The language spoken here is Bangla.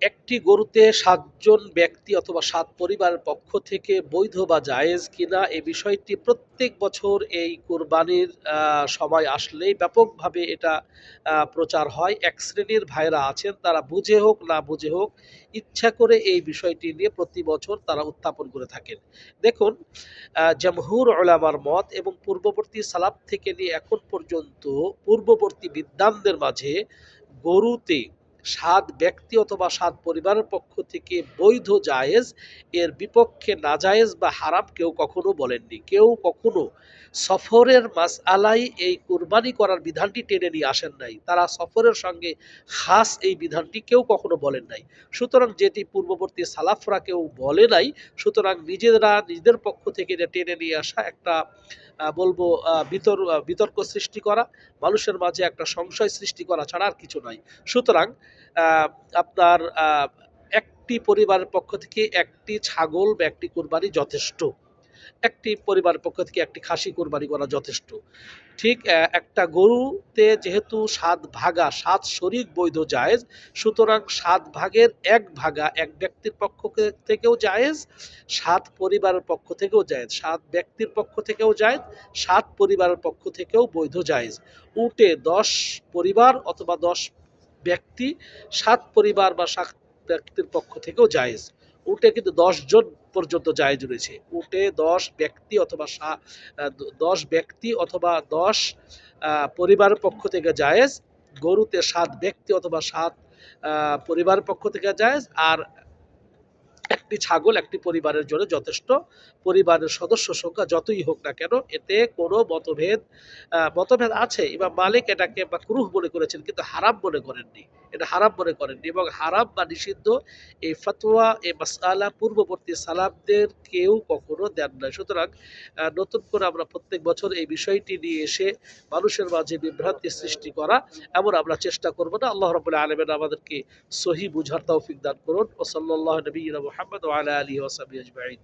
একটি গরুতে সাতজন ব্যক্তি অথবা সাত পরিবারের পক্ষ থেকে বৈধ বা জায়েজ কিনা এই বিষয়টি প্রত্যেক বছর এই কোরবানির সময় আসলেই ব্যাপকভাবে এটা প্রচার হয়। এক শ্রেণির ভাইরা আছেন, তারা বুঝে হোক, না বুঝে হোক, ইচ্ছা করে এই বিষয়টি নিয়ে প্রতি বছর তারা উত্থাপন করে থাকেন। দেখুন জমহুর ওলামার মত এবং পূর্ববর্তী সালাব থেকে নিয়ে এখন পর্যন্ত পূর্ববর্তী বিদ্বানদের মাঝে গরুতে সাত ব্যক্তি অথবা সাত পরিবারের পক্ষ থেকে বৈধ জায়েজ, এর বিপক্ষে নাজায়েজ বা হারাম কেউ কখনো বলেননি। কেউ কখনো সফরের মাস আলাই এই কুরবানি করার বিধানটি টেনে নিয়ে আসেন নাই। তারা সফরের সঙ্গে খাস এই বিধানটি কেউ কখনো বলেন নাই। সুতরাং যেটি পূর্ববর্তী সালাফরা কেউ বলে নাই, সুতরাং নিজেরা নিজেদের পক্ষ থেকে এটা টেনে নিয়ে আসা একটা বলব বিতর বিতর্ক সৃষ্টি করা, মানুষের মাঝে একটা সংশয় সৃষ্টি করা ছাড়া আর কিছু নয় সুতরাং আপনার একটি পরিবারের পক্ষ থেকে একটি ছাগল বা একটি কোরবানি যথেষ্ট। একটি পরিবারের পক্ষ থেকে একটি খাসি কোরবানি করা যথেষ্ট। ঠিক একটা গরুতে যেহেতু সাত ভাগা, সাত শরিক বৈধ জায়েজ, সুতরাং সাত ভাগের এক ভাগা এক ব্যক্তির পক্ষ থেকেও জায়েজ, সাত পরিবারের পক্ষ থেকেও জায়েজ, সাত ব্যক্তির পক্ষ থেকেও জায়েজ, সাত পরিবারের পক্ষ থেকেও বৈধ জায়েজ। উটে দশ পরিবার অথবা দশ ব্যক্তি, সাত পরিবার বা সাত ব্যক্তির পক্ষ থেকেও জায়েজ। উঠে কিন্তু জন পর্যন্ত জায়েজ রয়েছে। উটে দশ ব্যক্তি অথবা দশ ব্যক্তি অথবা দশ পরিবার পক্ষ থেকে জায়েজ। গরুতে সাত ব্যক্তি অথবা সাত পরিবার পক্ষ থেকে জায়েজ। আর একটি ছাগল একটি পরিবারের জন্য যথেষ্ট। পরিবারের সদস্য সংখ্যা যতই হোক না কেন, এতে কোনো মতভেদ মতভেদ আছে। ইমাম মালিক এটাকে বা ক্রুহ মনে করেছেন কিন্তু হারাম মনে করেননি। এটা হারাম মনে করেননি এবং হারাম বা নিষিদ্ধ এই ফতোয়া, এই মাসালা পূর্ববর্তী সালামদের কেউ কখনো দেন না সুতরাং নতুন করে আমরা প্রত্যেক বছর এই বিষয়টি নিয়ে এসে মানুষের মাঝে বিভ্রান্তি সৃষ্টি করা এমন আমরা চেষ্টা করব না। আল্লাহ রবুল্লাহ আলমেন আমাদেরকে সহি বুঝার তৌফিক দান করুন। ও সাল্লাহ নবীনা মোহাম্মদ ওয়ালা আলী ওসাবি আজমাইন